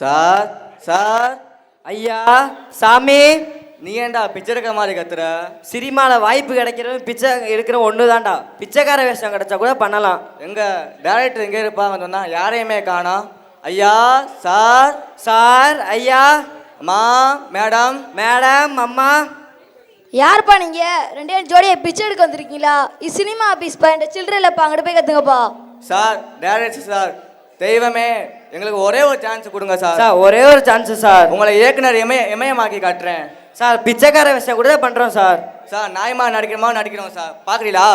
Sir sir. ஐயா சாமி. நீ ஏன்டா பிச்சைக்க மாதிரி கத்துற? சினிமால வாய்ப்பு கிடைக்கிறது பிச்சை எடுக்கிற ஒன்று தான்டா பிச்சைக்கார வேஷம் கிடைச்சா கூட பண்ணலாம். எங்க டேரக்டர் எங்க இருப்பாங்க சொன்னா யாரையுமே காணோம் ஐயா சார். சார் ஐயா. அம்மா மேடம். மேடம் அம்மா. யாருப்பா நீங்க? ரெண்டு பேரும் ஜோடியை பிச்சை எடுக்க வந்திருக்கீங்களா? இது சினிமா ஆபீஸ் பா இந்த சில்லறையிலப்பா அங்கிட்டு போய் கத்துங்கப்பா. Sir director sir. தெய்வமே எங்களுக்கு ஒரே ஒரு சான்ஸ் கொடுங்க சார். சார் ஒரே ஒரு சான்ஸ் சார். உங்களை இயக்குனர் இமய இமயமாக்கி காட்டுறேன். சார் பிச்சைக்கார வேஷம் கூட தான் பண்றோம் சார். சார் நாயமா நடிக்கிறமா நடிக்கிறோம் சார். பாக்குறீங்களா?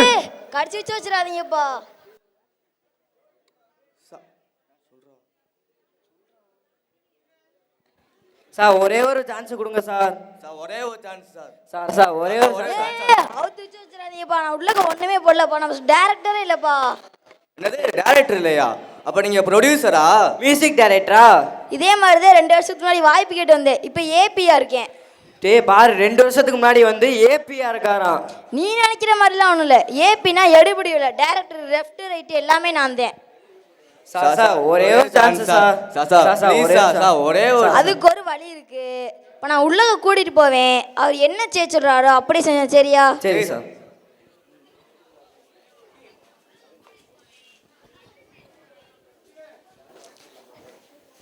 ஏய், கடிச்சு வச்சு வச்சிடாதீங்கப்பா. சார் ஒரே ஒரு சான்ஸ் கொடுங்க சார். சார் ஒரே ஒரு சான்ஸ் சார். சார் சார் ஒரே ஒரு அவுத்து வச்சு வச்சிடாதீங்கப்பா நான் உள்ளக்க ஒண்ணுமே போடலப்பா நம்ம டேரக்டரே இல்லப்பா. என்னது டேரக்டர் இல்லையா? அப்ப நீங்க ப்ரொடியூசரா மியூசிக் டைரக்டரா இதே மாதிரி தான் ரெண்டு வருஷத்துக்கு முன்னாடி வாய்ப்பு கேட்டு வந்தேன். இப்போ ஏபியா இருக்கேன். டேய் பாரு ரெண்டு வருஷத்துக்கு முன்னாடி வந்து ஏபியா இருக்காராம். நீ நினைக்கிற மாதிரிலாம் ஒன்றும் இல்லை. ஏபினா எடுபடி இல்லை. டேரக்டர் லெஃப்ட் ரைட் எல்லாமே நான் தான். ஒரே ஒரு சான்ஸ் ஒரே ஒரே அதுக்கு ஒரு வழி இருக்கு. இப்போ நான் உள்ளக கூட்டிட்டு போவேன். அவர் என்ன செய்ய சொல்றாரோ அப்படியே செஞ்சேன். சரியா? சரி sir.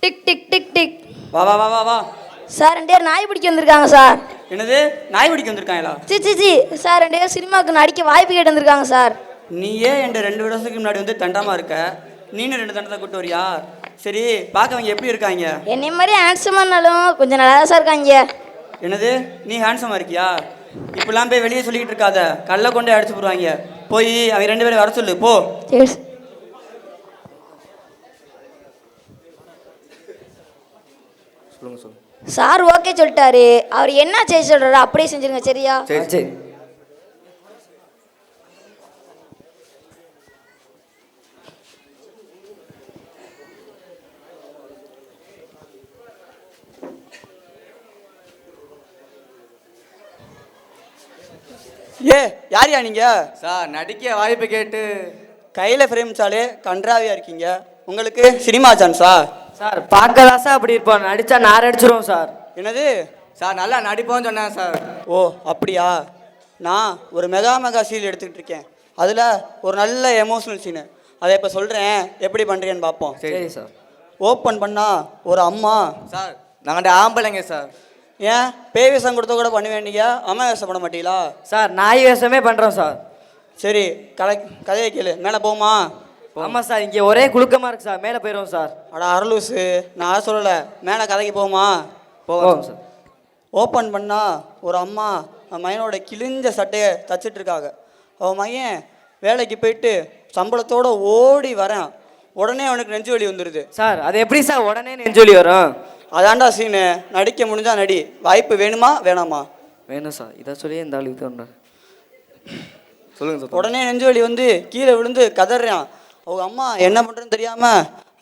Tick tick tick tick. வா வா வா வா வா. சார் ரெண்டு பேர் நாய் பிடிக்க வந்திருக்காங்க சார். என்னது? நாய் பிடிக்க வந்திருக்காங்களா? C C C. சார் ரெண்டு பேர் சினிமாவுக்கு நடிக்க வாய்ப்பு கேட்டு வந்திருக்காங்க சார். நீயே என் ரெண்டு வருஷத்துக்கு முன்னாடி வந்து தண்டமா இருக்க. நீனு ரெண்டு தண்டத்தை கூட்டு வரியா? சரி பார்க்கவங்க எப்படி இருக்காங்க? என்னை மாதிரி ஹேண்ட்ஸமானாலும் கொஞ்சம் நல்லா தான் சார் இருக்காங்க. என்னது? நீ ஹேண்ட்ஸமாக இருக்கியா? இப்படிலாம் போய் வெளியே சொல்லிக்கிட்டு இருக்காத. கல்லை கொண்டே அடிச்சு போடுவாங்க. போய் அவங்க ரெண்டு பேரும் வர சொல்லு. போ. சரி. சொல்லுங்க சொல்லுங்க. சார் ஓகே சொல்லிட்டாரு. அவர் என்ன செய்ய சொல்றாரோ அப்படியே செஞ்சிருங்க சரியா? சரி சரி. ஏ யாரியா நீங்க? சார் நடிக்க வாய்ப்பு கேட்டு. கையில் ஃப்ரேம் வச்சாலே கன்றாவியா இருக்கீங்க. உங்களுக்கு சினிமா சான்ஸா சார் பார்க்கதான் சார் அப்படி இருப்போம். நடிச்சா நார் அடிச்சிருவோம் சார். என்னது? சார் நல்லா நடிப்போம்னு சொன்னேன் சார். ஓ அப்படியா? நான் ஒரு மெகா மெகா சீல் எடுத்துக்கிட்டு இருக்கேன். அதில் ஒரு நல்ல எமோஷனல் சீனு அதை இப்போ சொல்கிறேன் எப்படி பண்ணுறீங்கன்னு பார்ப்போம். சரி சார். ஓப்பன் பண்ணா ஒரு அம்மா. சார் நாங்கள் ஆம்பளைங்க சார். ஏன்? பேய் வேஷம் கொடுத்த கூட பண்ண வேண்டிய அம்மா வேஷம் பண்ண மாட்டீங்களா? சார் நாய் வேஷமே பண்றோம் சார். சரி கதை கதையை கேளு. மேலே போமா? ஆமாம் சார் இங்கே ஒரே குலுக்கமா இருக்கு சார். மேலே போயிடுவோம் சார். அட அரலூசு நான் சொல்லலை. மேலே கதைக்கு போமா? போவோம் சார். ஓப்பன் பண்ணா ஒரு அம்மா மகனோட கிழிஞ்ச சட்டையை தச்சிட்டு இருக்காங்க. அவன் மகன் வேலைக்கு போயிட்டு சம்பளத்தோட ஓடி வரான். உடனே அவனுக்கு நெஞ்சு வலி வந்துடுது சார் அது எப்படி சார்? உடனே நெஞ்சொலி வரும். அதான்டா சீனு நடிக்க முடிஞ்சா நடி. வாய்ப்பு வேணுமா வேணாமா? வேணும் சார். இதை சொல்லி இந்த ஆள் இது பண்ணுறாரு சொல்லுங்க சார் உடனே நெஞ்சு வலி வந்து கீழே விழுந்து கதறான். அவங்க அம்மா என்ன பண்ணுறதுன்னு தெரியாம?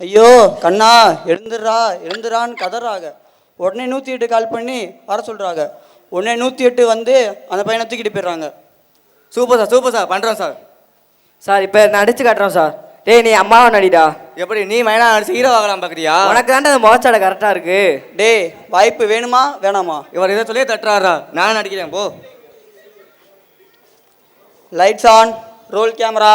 ஐயோ கண்ணா எழுந்துடுறா எழுந்துறான்னு கதறாங்க. உடனே நூற்றி எட்டு கால் பண்ணி வர சொல்கிறாங்க உடனே நூற்றி எட்டு வந்து அந்த பையனை தூக்கிட்டு போயிடுறாங்க. Super sir super sir. பண்ணுறோம் சார். சார் இப்போ நடிச்சு காட்டுறோம் சார். டேய் நீ அம்மாவை நடிடா. எப்படி நீ மைனா நடிச்சு ஹீரோ ஆகலாம் பார்க்குறியா உனக்கு தாண்டா அந்த முகச்சாடை கரெக்டாக இருக்கு. டேய் வாய்ப்பு வேணுமா வேணாமா? இவர் இதை சொல்லியே தட்டுறாரா? நான் நடிக்கிறேன் போ. Lights on roll camera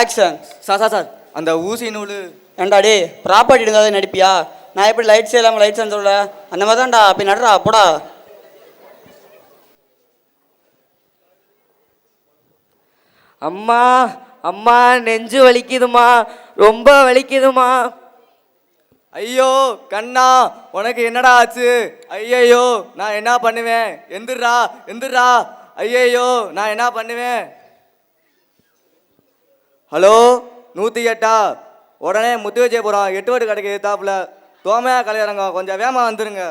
action sir sir sir. அந்த ஊசி நூல். ஏண்டா டே ப்ராப்பர்ட்டி இருந்தால் நடிப்பியா? நான் எப்படி லைட்ஸே இல்லாமல் லைட்ஸ் சொல்ல அந்த மாதிரி தான்டா அப்படி நடுறா போடா. அம்மா அம்மா நெஞ்சு வலிக்குதுமா? ரொம்ப வலிக்குதுமா? ஐயோ கண்ணா உனக்கு என்னடா ஆச்சு? ஐயையோ நான் என்ன பண்ணுவேன்? எந்திரா எந்திரா. ஐயையோ நான் என்ன பண்ணுவேன்? ஹலோ நூற்றி எட்டா? உடனே முத்து வச்சே போகிறோம் எட்டு வட்டு கடைக்கு தாப்புல தோமையா கலையறங்க கொஞ்சம் வேகமாக வந்துருங்க.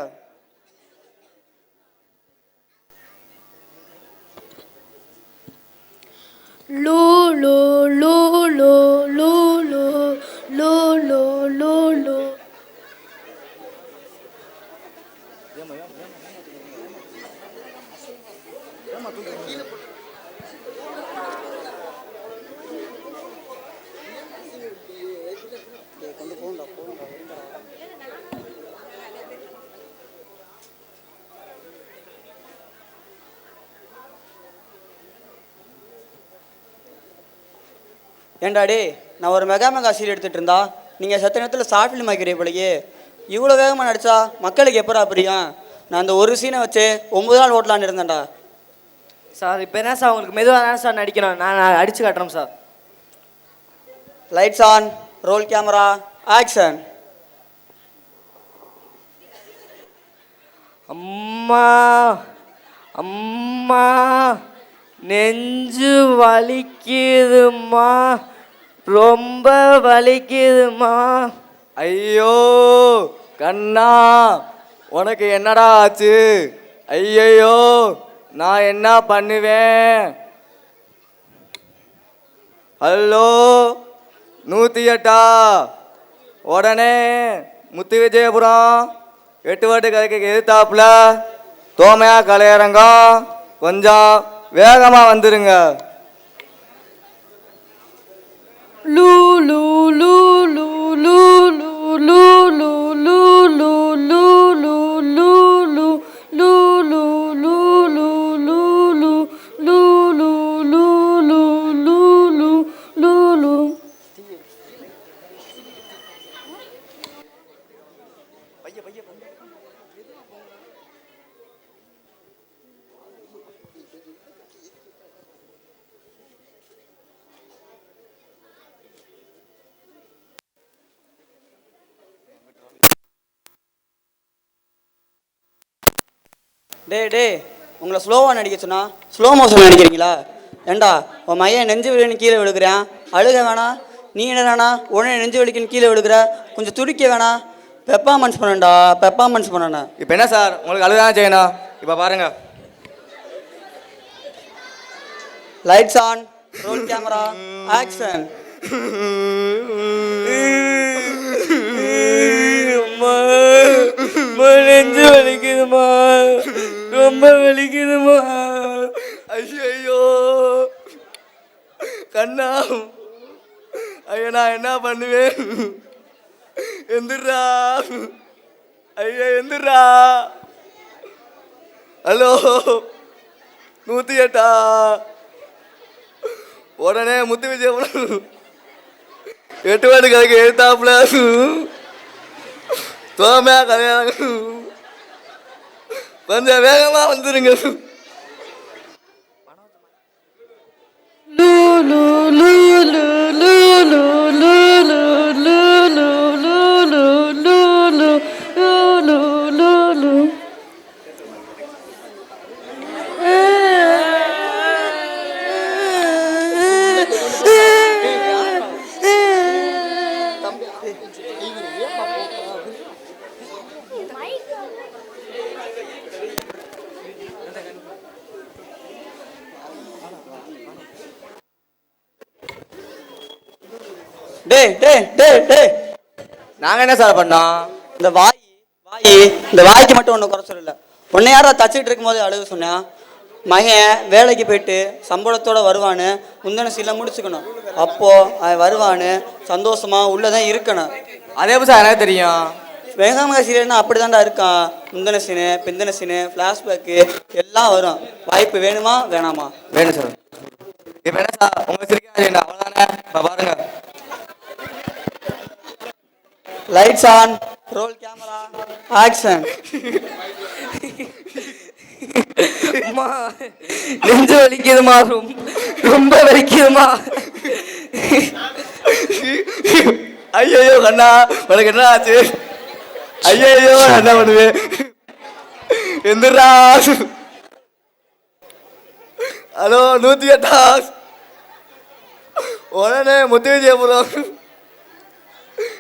Lu, lu, lu. ஏன்டா டே நான் ஒரு மெகா மெகா சீரியல் எடுத்துகிட்டு இருந்தா நீங்கள் சத்த நேரத்தில் ஷார்ட் ஃபிலிம் ஆக்கிறீ போலயே. இவ்வளோ வேகமாக நடிச்சா மக்களுக்கு எப்படா புரியும்? நான் அந்த ஒரு சீனை வச்சு ஒன்பது நாள் ஓட்டலான்னு இருந்தேன்டா. சார் இப்போ என்ன சார் உங்களுக்கு மெதுவாக தானே சார் நடிக்கணும்? நான் நான் அடிச்சு காட்டுறேன் sir. Lights on roll camera action அம்மா அம்மா நெஞ்சு வலிக்குதும்மா. ரொம்ப வலிக்குதும்மா. ஐயோ கண்ணா உனக்கு என்னடா ஆச்சு? ஐயையோ நான் என்ன பண்ணுவேன்? ஹலோ நூற்றி எட்டா உடனே முத்து விஜயபுரம் எட்டு வாட்டு கதைக்கு எதிர்த்தாப்புல தோமையா கலையரங்கம் கொஞ்சம் வேகமாக வந்துருங்க. Lulu, Lulu, Lulu, Lulu. டே டே உங்களை ஸ்லோவாக நடிக்க சொன்னா ஸ்லோ மோஷன் நடிக்கிறீங்களா? ஏண்டா உன் மையன் நெஞ்சு வலின்னு கீழே விழுகிறேன். அழுக வேணாம். நீ என்ன வேணாம் உடனே நெஞ்சு வலிக்குன்னு கீழே விழுகிற. கொஞ்சம் துடிக்க வேணாம். பெர்ஃபார்மன்ஸ் பண்ணண்டா பெர்ஃபார்மன்ஸ் பண்ணணும். இப்போ என்ன சார்? உங்களுக்கு அழுதான் செய்யணும் இப்போ பாருங்க. Lights on roll camera action நெஞ்சு வலிக்குதும்மா ரொம்ப வலிக்குதும்மா ஐயோ கண்ணா. ஐயோ நான் என்ன பண்ணுவேன்? எந்திரா. ஐயா எந்திரா. ஹலோ. நூற்றி எட்டா. உடனே முத்து விஜயபுரம் எட்டு வாட்டு கதைக்கு எழுத்தாப்புல. தோமையா கல்யாணம் கொஞ்சம் வேகமாக வந்துருங்க. லூ லூ டே டே டே டே நாங்கள் என்ன சார் பண்ணோம்? இந்த வாய் வாய் இந்த வாய்க்கு மட்டும் ஒன்றும் குறை சொல்லல. உன்னை யாரா தச்சிட்டு இருக்கும்போது அழுக சொன்னேன் மகன் வேலைக்கு போயிட்டு சம்பளத்தோட வருவான்னு முந்தின சீல முடிச்சுக்கணும். அப்போ அவன் வருவான்னு சந்தோஷமா உள்ளதான் இருக்கணும். அதே சார் எனக்கு தெரியும்? வேகாம சீரியல்னா அப்படி இருக்கான். முந்தின சீனு பிந்தின சீனு ஃப்ளாஷ்பேக்கு எல்லாம் வரும். வாய்ப்பு வேணுமா வேணாமா? வேணும் சார். இப்போ என்ன சார் உங்களுக்கு சிரிக்காது அவ்வளோதானே இப்போ பாருங்க. Lights on roll camera action அம்மா நெஞ்சு வலிக்குதுமா ரொம்ப ரொம்ப வலிக்குதுமா ஐயோ கண்ணா உனக்கு என்ன ஆச்சு ஐயோ என்ன பண்ணுவேன் எந்திரா ஹலோ நூற்றி எட்டா உடனே முத்து விஜயபுரம்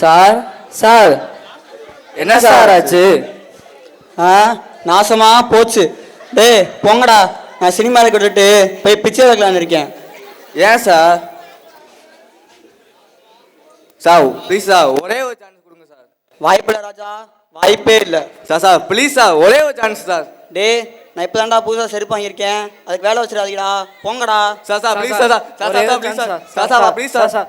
சார் சார். என்ன சார்? ஆச்சு ஆ நாசமா போச்சு. டேய் போங்கடா. நான் சினிமாவில் விட்டுட்டு போய் பிச்சை எடுக்கலான்னு இருக்கேன். ஏன் சார்? சார் ப்ளீஸ் சார் ஒரே ஒரு சான்ஸ் கொடுங்க சார். வாய்ப்பில்லை ராஜா. வாய்ப்பே இல்லை. சார் சார் ப்ளீஸ் சார் ஒரே ஒரு சான்ஸ் சார். டேய் நான் இப்போ தான்டா புதுசாக செருப்பு வாங்கியிருக்கேன். அதுக்கு வேலை வச்சிடாதீங்கடா. போங்கடா. Sir sir please sir. Sir sir please chance sir sir. Sir sir please sir. Sir.